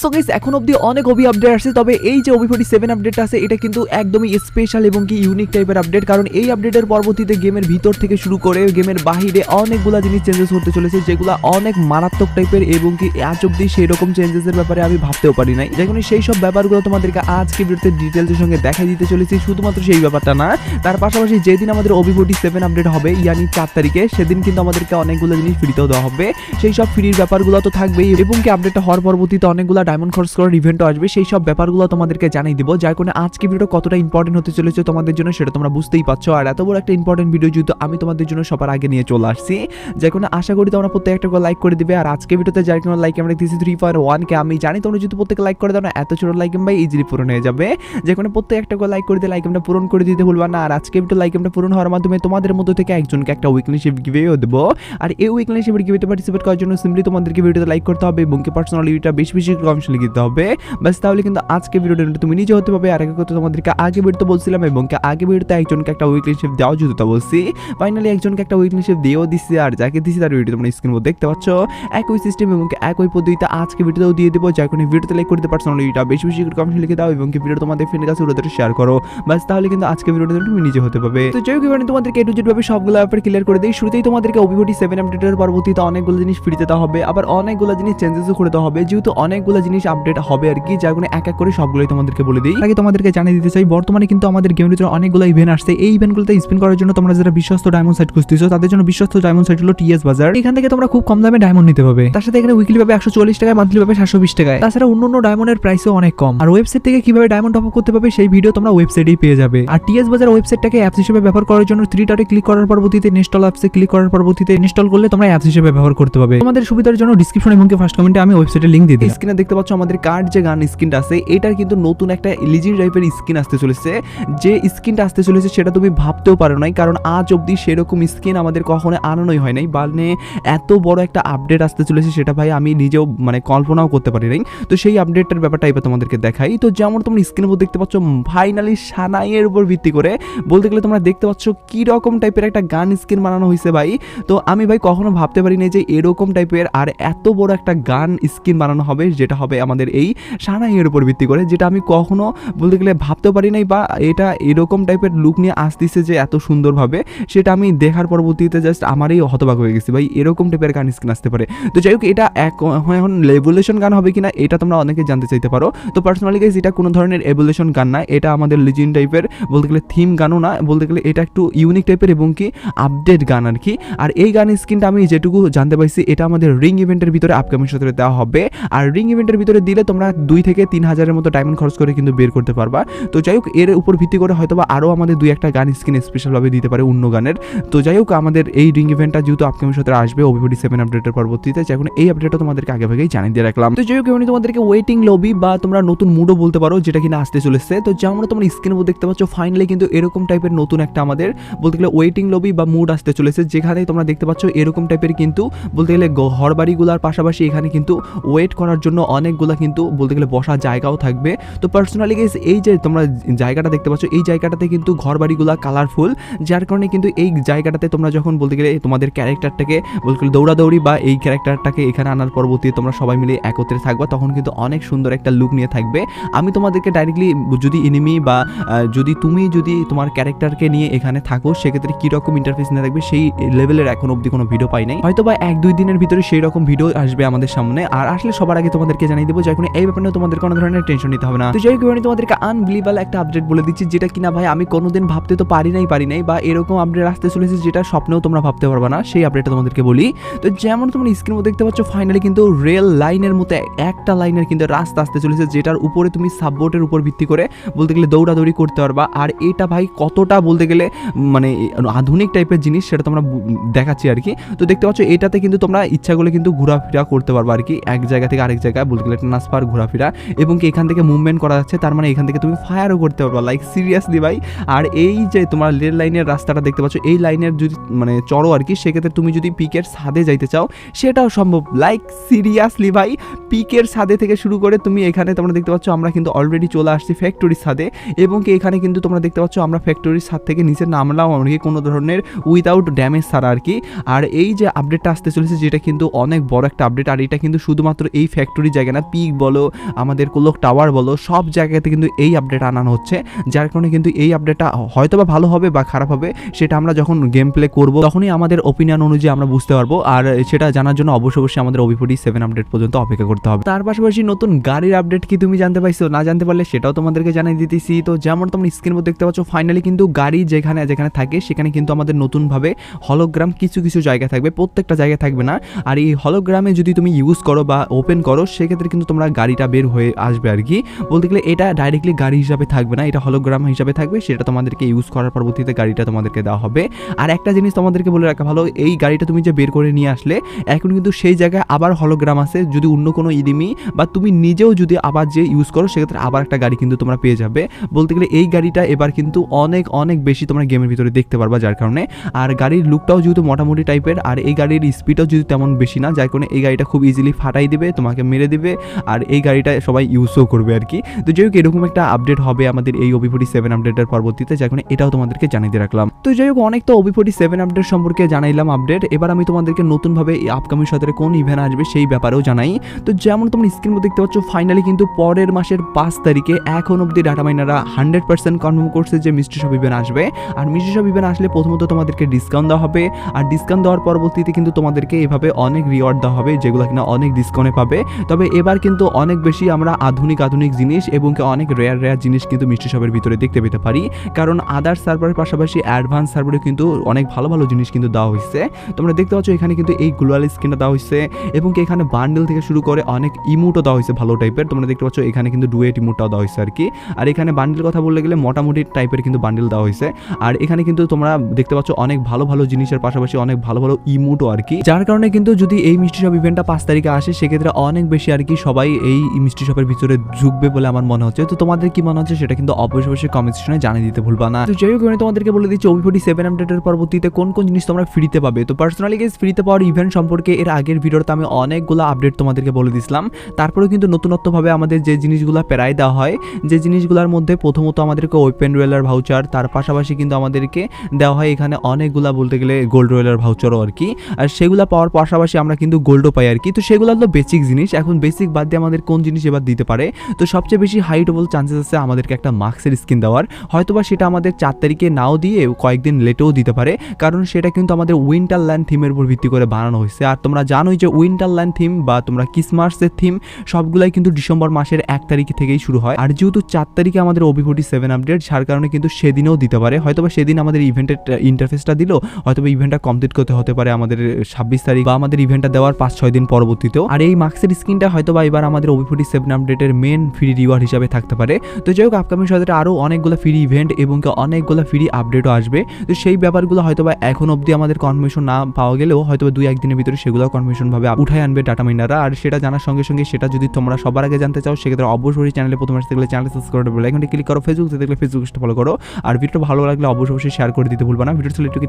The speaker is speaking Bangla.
সো গাইস এখন অবধি অনেক ওবি আপডেট আসছে, তবে এই যে ওবি ফোর্টি সেভেন আপডেট আছে, এটা কিন্তু একদমই স্পেশাল এবং কি ইউনিক টাইপের আপডেট কারণ এই আপডেটের পরবর্তীতে গেমের ভিতর থেকে শুরু করে গেমের বাহিরে অনেকগুলা জিনিস চেঞ্জেস হতে চলেছে, যেগুলো অনেক মারাত্মক টাইপের এবং কি আজ অব্দি সেই রকম চেঞ্জেসের ব্যাপারে আমি ভাবতেও পারি নাই। যেখানে সেই সব ব্যাপারগুলো তোমাদেরকে আজকে ভিডিওতে ডিটেলসের সঙ্গে দেখাই দিতে চলেছি, শুধুমাত্র সেই ব্যাপারটা না, তার পাশাপাশি যেদিন আমাদের ওবি ফোর্টি সেভেন আপডেট হবে, ইয়ানি চার তারিখে, সেদিন কিন্তু আমাদেরকে অনেকগুলো জিনিস ফ্রিতেও দেওয়া হবে। সেই সব ফ্রির ব্যাপারগুলো তো থাকবেই, এবং কি আপডেটটা হওয়ার পরবর্তীতে অনেকগুলো ডায়মন্ড খরচ করার ইভেন্টও আসবে, সেই সব ব্যাপারগুলো তোমাদেরকে জানিয়ে দিব। যার কারণে আজকে ভিডিও কতটা ইম্পর্টেন্ট হতে চলেছে তোমাদের জন্য সেটা তোমরা বুঝতেই পারছ। আর এত বড় একটা ইম্পর্টেন্ট ভিডিও যেহেতু আমি তোমাদের জন্য সবার আগে নিয়ে চলে আসছি, যার কারণে আশা করি তোমরা প্রত্যেকটা লাইক করে দিবে। আর আজকে ভিডিওতে যার কারণে লাইক আমরা দিচ্ছি থ্রি পয়েন্ট ওয়ানকে আমি জানি তোমরা যদি প্রত্যেকে লাইক করে দাও না, এত ছোট লাইক ভাই ইজিলি পূরণ হয়ে যাবে। যে কোনো প্রত্যেক একটা করে লাইক করে দিয়ে লাইক আমরা পূরণ করে দিতে ভুলবা না। আর আজকে ভিডিও লাইক আমরা পূরণ হওয়ার মাধ্যমে তোমাদের মধ্যে থেকে একজনকে একটা উইকলি শিফট গিভেও দেবো। আর এই উইকলি শিফট গিভেতে পার্টিসিপেট করার জন্য সিম্পলি তোমাদেরকে ভিডিওতে লাইক করতে হবে এবং কি পার্সোনালিটিটা বেশি বেশি কমশন লিখে দিতে হবে। বাস তাহলে কিন্তু আজকে ভিডিওটা তুমি নিজে হতে পারবে। আর আগে কথা তোমাদেরকে আগে ভিডিওতে বলছিলাম এবং আগে ভিডিওতে একজনকে একটা উইকলি শিফট দেওয়া যেত তা বলছি। ফাইনালি একজনকে একটা উইকলি শিফট দিয়েও দিচ্ছি আর যাকে দিচ্ছি তার ভিডিও তোমরা স্ক্রিন দেখতে পাচ্ছ। একই সিস্টেম এবং একই পদ্ধতিতে আজকে ভিডিওতেও দিয়ে দেবো। যার কারণে ভিডিওতে লাইক করতে পার্সোনালিটিটা বেশি বেশি করে কমেন্ট লিখে দাও এবং ভিডিও তোমাদের ফ্রেন্ডের কাছে ওদের শেয়ার করো। বাস তাহলে কিন্তু আজকে ভিডিওটা তুমি নিজে হতে পারবে। তো যাই হোক তোমাদেরকে এটু জেড ভাবে সবগুলো ব্যাপারে ক্লিয়ার করে দিই। শুরুতেই তোমাদেরকে ওবিওটি সেভেন আপডেটের পরবর্তীতে অনেকগুলো জিনিস ফ্রিতে দেওয়া হবে। আবার অনেকগুলো জিনিস চেঞ্জেসও করে দেওয়া হবে। যেহেতু অনেকগুলো জিনিস আপডেট হবে আর কি, যার কারণে এক এক করে সবগুলোই তোমাদেরকে বলে দিই। আগে তোমাদেরকে জানিয়ে দিতে চাই, বর্তমানে কিন্তু আমাদের গেমের ভিতরে অনেকগুলো ইভেন্ট আসছে। এই ইভেন্টগুলোতে স্পিন করার জন্য তোমরা যারা বিশ্বস্ত ডায়মন্ড সাইট খুঁজতেছো, তাদের জন্য বিশ্বস্ত ডায়মন্ড সাইট হলো টিএস বাজার এখান থেকে তোমরা খুব কম দামে ডায়মন্ড নিতে পাবে তার সাথে এখানে উইকলি পাবে একশো চল্লিশ টাকায় মান্থলি পাবে সাতশো বিশ টাকায়। তাছাড়া অন্য অন্য ডায়মন্ডের প্রাইসও অনেক কম। আর ওয়েবসাইট থেকে কীভাবে ডায়মন্ড টপ করতে পারবে, সেই ভিডিও তোমরা ওয়েবসাইটেই পেয়ে যাবে। আর টিএস বাজার ওয়েবসাইটটাকে অ্যাপস হিসেবে ব্যবহার করার জন্য থ্রি ডটে ক্লিক করার পরবর্তীতে ইনস্টল অ্যাপসে ক্লিক করার পরবর্তীতে ইনস্টল করলে তোমরা অ্যাপস হিসেবে ব্যবহার করতে পারবে। তোমাদের সুবিধার জন্য ডিসক্রিপশন এবং ফার্স্ট কমেন্টে আমি ওয়েবসাইটের লিঙ্ক দিয়ে দিই স্ক্রিনে দেখতে পাচ্ছ আমাদের কার্ড যে গান স্ক্রিনটা আছে, এটার কিন্তু নতুন একটা এলিজি টাইপের স্কিন আসতে চলেছে। যে স্কিনটা আসতে চলেছে সেটা তুমি ভাবতেও পারো নাই, কারণ আজ অবধি সেরকম স্ক্রিন আমাদের কখনো আনানোই হয় নাই। মানে এত বড় একটা আপডেট আসতে চলেছে সেটা ভাই আমি নিজেও মানে কল্পনাও করতে পারি নাই। তো সেই আপডেটটার ব্যাপারটা এবার তোমাদেরকে দেখাই। তো যেমন তোমরা স্ক্রিনের উপর দেখতে পাচ্ছ ফাইনালি সানাইয়ের উপর ভিত্তি করে। বলতে গেলে তোমরা দেখতে পাচ্ছ কি রকম টাইপের একটা গান স্কিন বানানো হয়েছে ভাই। তো আমি ভাই কখনো ভাবতে পারি না যে এরকম টাইপের আর এত বড় একটা গান স্কিন বানানো হবে, যেটা হবে আমাদের এই সানাইয়ের উপর ভিত্তি করে, যেটা আমি কখনো বলতে গেলে ভাবতেও পারি নাই বা এটা এরকম টাইপের লুক নিয়ে আসতেছে যে এত সুন্দরভাবে, সেটা আমি দেখার পরবর্তীতে জাস্ট আমারই হতবাক হয়ে গেছি। ভাই, এরকম টাইপের গান স্ক্রিন আসতে পারে। তো যাই হোক, এটা এখন লেভুলেশন গান হবে কিনা, এটা তোমরা অনেকে জানতে চাইতে পারো। তো পার্সোনালি গাইজ এটা কোনো ধরনের এভুলেশন গান না, এটা আমাদের লিজিন টাইপের বলতে গেলে থিম গানও না, বলতে গেলে এটা একটু ইউনিক টাইপের এবং কি আপডেট গান আর কি। আর এই গান স্ক্রিনটা আমি যেটুকু জানতে পারছি এটা আমাদের রিং ইভেন্টের ভিতরে আপকামিং সত্রে দেওয়া হবে। আর রিং ইভেন্টের ভিতরে দিলে তোমরা দুই থেকে তিন হাজারের মতো ডায়মন্ড খরচ করে কিন্তু বের করতে পারবা। তো যাই হোক, এর উপর ভিত্তি করে হয়তো বা আরও আমাদের দুই একটা গান স্কিন স্পেশালভাবে দিতে পারে অন্য গানের। তো যাই হোক, আমাদের এই রিং ইভেন্টটা যেহেতু আপকামিং সত্রে আসবে ওবিপি সেভেন আপডেটের পরবর্তীতে যখন এই আপডেটটা তোমাদেরকে আগে ভাগেই জানিয়ে দিয়ে রাখলাম। তো যাই হোক, এমনি তোমাদেরকে ওয়েটিং লবি বা তোমরা নতুন মুডও বলতে পারো, যেটা কিনা আসতে চলেছে। তো যেমন তোমরা স্ক্রিনের উপর দেখতে পাচ্ছ ফাইনালি কিন্তু এরকম টাইপের নতুন একটা আমাদের, বলতে গেলে ওয়েটিং লবি বা মুড আসতে চলেছে, যেখানে তোমরা দেখতে পাচ্ছ এরকম টাইপের কিন্তু, বলতে গেলে ঘর বাড়িগুলোর পাশাপাশি এখানে কিন্তু ওয়েট করার জন্য অনেকগুলো কিন্তু বলতে গেলে বসার জায়গাও থাকবে। তো পার্সোনালি গেস এই যে তোমরা জায়গাটা দেখতে পাচ্ছ, এই জায়গাটাতে কিন্তু ঘর বাড়িগুলো কালারফুল যার কারণে কিন্তু এই জায়গাটাতে তোমরা যখন বলতে গেলে তোমাদের ক্যারেক্টারটাকে বলতে গেলে দৌড়াদৌড়ি বা এই ক্যারেক্টারটাকে এখানে আনার পরবর্তী তোমরা সবাই মিলে একত্রে থাকবা, তখন কিন্তু অনেক সুন্দর একটা লুক নিয়ে থাকবে। আমি তোমাদেরকে ডাইরেক্টলি যদি এনিমি বা যদি তুমি যদি তোমার ক্যারেক্টারকে নিয়ে এখানে থাকো, সেক্ষেত্রে কীরকম ইন্টারফেস নিয়ে থাকবে সেই লেভেলের এখন অবধি কোনো ভিডিও পাই নাই। হয়তো বা এক দুই দিনের ভিতরে সেই রকম ভিডিও আসবে আমাদের সামনে। আর আসলে সবার আগে তোমাদেরকে জানিয়ে দেবো যখন এই ব্যাপারে তোমাদের কোনো ধরনের টেনশন নিতে হবে না। তো যাই আমি তোমাদেরকে আনবিলিভাল একটা আপডেট বলে দিচ্ছি, যেটা কিনা ভাই আমি কোনোদিন ভাবতে তো পারি নাই পারি নাই, বা এরকম আপডেট আসতে চলেছে যেটা স্বপ্নেও তোমরা ভাবতে পারবে না, সেই আপডেটটা তোমাদেরকে বলি। তো যেমন তোমরা স্ক্রিন দেখতে পাচ্ছ ফাইনালি কিন্তু রেল লাইনের মতো একটা লাইনের কিন্তু রাস্তা আসতে চলেছে, যেটার উপরে তুমি সাববোর্ডের উপর ভিত্তি করে বলতে গেলে দৌড়াদৌড়ি করতে পারবা। আর এটা ভাই কতটা বলতে গেলে মানে আধুনিক টাইপের জিনিস, সেটা তোমরা দেখাচ্ছি আর কি। তো দেখতে পাচ্ছ, এটাতে কিন্তু তোমরা ইচ্ছা করলে কিন্তু ঘোরাফেরা করতে পারবা আর কি, এক জায়গা থেকে আরেক জায়গায় বলতে গেলে ট্রান্সফার ঘোরাফেরা এবং কি এখান থেকে মুভমেন্ট করা যাচ্ছে, তার মানে এখান থেকে তুমি ফায়ারও করতে পারবা লাইক সিরিয়াসলি ভাই। আর এই যে তোমার রেল লাইনের রাস্তাটা দেখতে পাচ্ছ, এই লাইনের যদি মানে চড়ো আর কি, সেক্ষেত্রে তুমি যদি পিকের ছাদে যাইতে চাও, সেটাও সম্ভব। লাইক সিরিয়াসলি ভাই পিকের ছাদে থেকে শুরু করে তুমি এখানে তোমরা দেখতে পাচ্ছ, আমরা কিন্তু অলরেডি চলে আসছি ফ্যাক্টরির সাদে এবং কি এখানে কিন্তু তোমরা দেখতে পাচ্ছ, আমরা ফ্যাক্টরির সাদ থেকে নিচে নামলাম আর কি কোনো ধরনের উইদাউট ড্যামেজ ছাড়া আর কি। আর এই যে আপডেটটা আসতে চলেছে, যেটা কিন্তু অনেক বড় একটা আপডেট আর এটা কিন্তু শুধুমাত্র এই ফ্যাক্টরি জায়গা না পিক বলো, আমাদের কোলক টাওয়ার বলো, সব জায়গাতে কিন্তু এই আপডেট আনানো হচ্ছে, যার কারণে কিন্তু এই আপডেটটা হয়তো বা ভালো হবে বা খারাপ হবে, সেটা আমরা যখন গেম প্লে করব, তখনই আমাদের ওপিনিয়ন অনুযায়ী আমরা বুঝতে পারব, আর সেটা জানার জন্য অবশ্যই অবশ্যই আমাদের ওবিফোর্টি সেভেন আপডেট পর্যন্ত অপেক্ষা করতে হবে। তার পাশাপাশি নতুন গাড়ির আপডেট কি তুমি জানতে পাইছো, না জানতে পারলে সেটাও তোমাদেরকে জানিয়ে দিতেছি। তো যেমন তোমরা স্ক্রিন মধ্যে দেখতে পাচ্ছ ফাইনালি কিন্তু গাড়ি যেখানে যেখানে থাকে, সেখানে কিন্তু আমাদের নতুনভাবে হলোগ্রাম কিছু কিছু জায়গা থাকবে, প্রত্যেকটা জায়গায় থাকবে না। আর এই হলোগ্রামে যদি তুমি ইউজ করো বা ওপেন করো, সেক্ষেত্রে কিন্তু তোমরা গাড়িটা বের হয়ে আসবে আর কি। বলতে গেলে এটা ডাইরেক্টলি গাড়ি হিসাবে থাকবে না, এটা হলোগ্রাম হিসাবে থাকবে, সেটা তোমাদেরকে ইউজ করার পরবর্তীতে গাড়িটা তোমাদেরকে দেওয়া হবে। আর একটা জিনিস তোমাদেরকে বলে রাখা ভালো, এই গাড়িটা তুমি যে বের করে নিয়ে আসলে, এখন কিন্তু সেই জায়গায় আবার হলোগ্রাম আছে, যদি অন্য কোনো ইদিমি বা তুমি নিজেও যদি আবার যে ইউজ করো, সেক্ষেত্রে আবার একটা গাড়ি কিন্তু তোমরা পেয়ে যাবে। বলতে গেলে এই গাড়িটা এবার কিন্তু অনেক অনেক বেশি তোমরা গেমের ভিতরে দেখতে পারবা যার কারণে। আর গাড়ির লুকটাও যেহেতু মোটামুটি টাইপের আর এই গাড়ির স্পিডও যদি তেমন বেশি না, যার কারণে এই গাড়িটা খুব ইজিলি ফাটাই দিবে, তোমাকে মেরে দিবে আর এই গাড়িটা সবাই ইউজও করবে আর কি। তো যাই হোক, এরকম একটা আপডেট হবে আমাদের এই ওবি ফোর্টি সেভেন আপডেটের পরবর্তীতে। যার কারণে এটাও তোমাদেরকে জানিয়ে রাখলাম। তো যাই হোক, অনেক তো ওবি ফোর্টি সেভেন আপডেট সম্পর্কে জানাইলাম আপডেট এবার আমি তোমাদেরকে নতুনভাবে এই আপকামিং সতেরো কোন ইভেন্ট আসবে সেই ব্যাপারেও জানাই। তো যেমন তোমরা স্ক্রিন দেখতে পাচ্ছ ফাইনালি কিন্তু পরের মাসের পাঁচ তারিখে এখন অব্দি ডাটা মাইনাররা হান্ড্রেড পার্সেন্ট কনফার্ম করছে যে মিষ্টি সব ইভেন্ট আসবে। আর মিষ্টি সব ইভেন্ট আসলে প্রথমত তোমাদেরকে ডিসকাউন্ট দেওয়া হবে। আর ডিসকাউন্ট দেওয়ার পরবর্তীতে কিন্তু তোমাদেরকে এভাবে অনেক রিওয়ার্ড দেওয়া হবে, যেগুলো কিনা অনেক ডিসকাউন্টে পাবে। তবে এবার কিন্তু অনেক বেশি আমরা আধুনিক আধুনিক জিনিস এবং অনেক রেয়ার রেয়ার জিনিস কিন্তু মিষ্টি শপের ভিতরে দেখতে পেতে পারি। কারণ আদার সার্ভারের পাশাপাশি অ্যাডভান্স সার্ভারে কিন্তু অনেক ভালো ভালো জিনিস কিন্তু দেওয়া হয়েছে। তোমরা দেখতে পাচ্ছ এখানে কিন্তু এই গ্লোয়াল স্কিনটা দেওয়া হয়েছে এবং এখানে বান্ডেল থেকে শুরু করে অনেক ইমোটও দেওয়া হয়েছে ভালো টাইপের তোমরা দেখতে পাচ্ছ এখানে কিন্তু ডুয়েট ইমোটটাও দেওয়া হয়েছে আর কি আর এখানে বান্ডেল কথা বলতে গেলে মোটামুটি টাইপের কিন্তু বান্ডেল দেওয়া হয়েছে। আর এখানে কিন্তু তোমরা দেখতে পাচ্ছ অনেক ভালো ভালো জিনিসের পাশাপাশি অনেক ভালো ভালো ইমোটও আর কি যার কারণে কিন্তু যদি এই মিষ্টি শপ ইভেন্টটা পাঁচ তারিখে আসে, সেক্ষেত্রে অনেক বেশি আর কি সবাই এই মিষ্টি শপের ভিতরে ঝুঁকবে বলে আমার মনে হচ্ছে। তো তোমাদের কি মনে হচ্ছে সেটা কিন্তু অবশ্যই কমেন্ট জানিয়ে দিতে ভুলবা না। তো যাই হোক তোমাদেরকে বলে দিচ্ছি ফোর্টি সেভেন আপডেটের পরবর্তীতে কোন কোন জিনিস তোমরা ফ্রিতে পাবে? তো পার্সোনালি গেস ফ্রিতে পাওয়ার ইভেন্ট সম্পর্কে এর আগের ভিডিওতে আমি অনেকগুলো আপডেট তোমাদেরকে বলে দিছিলাম। তারপরেও কিন্তু নতুনত্বভাবে আমাদের যে জিনিসগুলো প্রায় দেওয়া হয়, যে জিনিসগুলোর মধ্যে প্রথমত আমাদেরকে ওপেন রোয়েলার ভাউচার তার পাশাপাশি কিন্তু আমাদেরকে দেওয়া হয় এখানে অনেকগুলা বলতে গেলে গোল্ড রোয়েলার ভাউচারও আর কি। আর সেগুলো পাওয়ার পাশাপাশি আমরা কিন্তু গোল্ডও পাই আর কি। তো সেগুলো হলো বেসিক জিনিস। এখন বেসিক বাদ দিয়ে আমাদের কোন জিনিস এবার দিতে পারে? তো সবচেয়ে বেশি হাইটেবল চান্সেস আছে আমাদেরকে একটা মার্কসের স্কিন দেওয়ার। হয়তোবা সেটা আমাদের চার তারিখে নাও দিয়ে কয়েকদিন লেটেও দিতে পারে। কারণ সেটা কিন্তু আমাদের উইন্টার ল্যান্ড থিমের উপর ভিত্তি করে বানানো হয়েছে। আর তোমরা জানোই যে উইন্টার ল্যান্ড থিম বা তোমরা ক্রিসমাসের থিম সবগুলাই কিন্তু ডিসেম্বর মাসের এক তারিখ থেকেই শুরু হয়। আর যেহেতু চার তারিখে আমাদের ওবি ফোর্টি সেভেন আপডেট যার কারণে কিন্তু সেদিনও দিতে পারে। হয়তো বা সেদিন আমাদের ইভেন্টের ইন্টারফেসটা দিল, হয়তোবা ইভেন্টটা কমপ্লিট করতে হতে পারে আমাদের ছাব্বিশ তারিখ বা আমাদের ইভেন্টটা দেওয়ার পাঁচ, ছয় দিন পরবর্তীতেও। আর এই মার্কসের স্ক্রিনটা হয়তো বা এবার আমাদের ওবি ফোর্টি সেভেন আপডেটের মেন ফ্রি রিওয়ার্ড হিসাবে থাকতে পারে। তো যাই হোক আপকামিং সাথে আরও অনেকগুলো ফ্রি ইভেন্ট এবং অনেকগুলো ফ্রি আপডেটও আসবে। তো সেই ব্যাপারগুলো হয়তো বা এখন অবধি আমাদের কনফার্মেশন না পাওয়া গেলেও হয়তো দুই, একদিনের ভিতরে সেগুলো কনফার্মেশন ভাবে উঠায় আনবে ডাটা মাইনাররা আর সেটা জানার সঙ্গে সঙ্গে সেটা যদি তোমরা সবার আগে জানতে চাও, সেক্ষেত্রে অবশ্যই চ্যানেলে প্রথমে আসতে গেলে চ্যানেল সাবস্ক্রাইব করে বেল ক্লিক করো ফেসবুক দেখলে ফেসবুক ফলো করো। আর ভিডিওটা ভালো লাগলে অবশ্যই শেয়ার করে দিতে ভুলবা না। ভিডিও চলে একটু